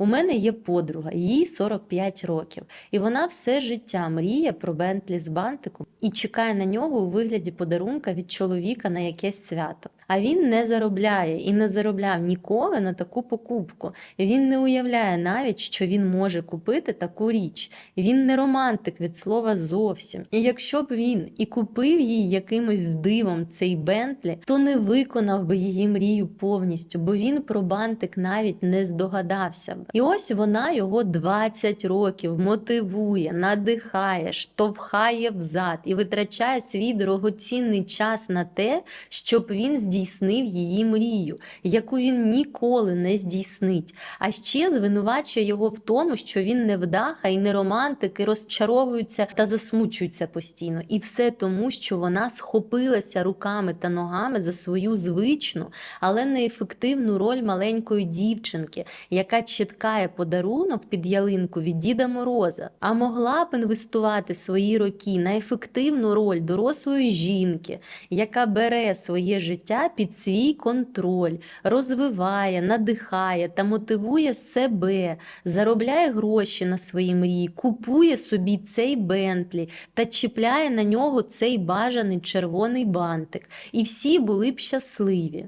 У мене є подруга, їй 45 років, і вона все життя мріє про Бентлі з бантиком і чекає на нього у вигляді подарунка від чоловіка на якесь свято. А він не заробляє і не заробляв ніколи на таку покупку. Він не уявляє навіть, що він може купити таку річ. Він не романтик від слова зовсім. І якщо б він і купив їй якимось дивом цей Бентлі, то не виконав би її мрію повністю, бо він про бантик навіть не здогадався б. І ось вона його 20 років мотивує, надихає, штовхає взад і витрачає свій дорогоцінний час на те, щоб він здійснив її мрію, яку він ніколи не здійснить. А ще звинувачує його в тому, що він не вдаха і не романтик, і розчаровується та засмучується постійно. І все тому, що вона схопилася руками та ногами за свою звичну, але неефективну роль маленької дівчинки, яка чіткає подарунок під ялинку від Діда Мороза, а могла б інвестувати свої роки на ефективну роль дорослої жінки, яка бере своє життя під свій контроль, розвиває, надихає та мотивує себе, заробляє гроші на свої мрії, купує собі цей Бентлі та чіпляє на нього цей бажаний червоний бантик. І всі були б щасливі.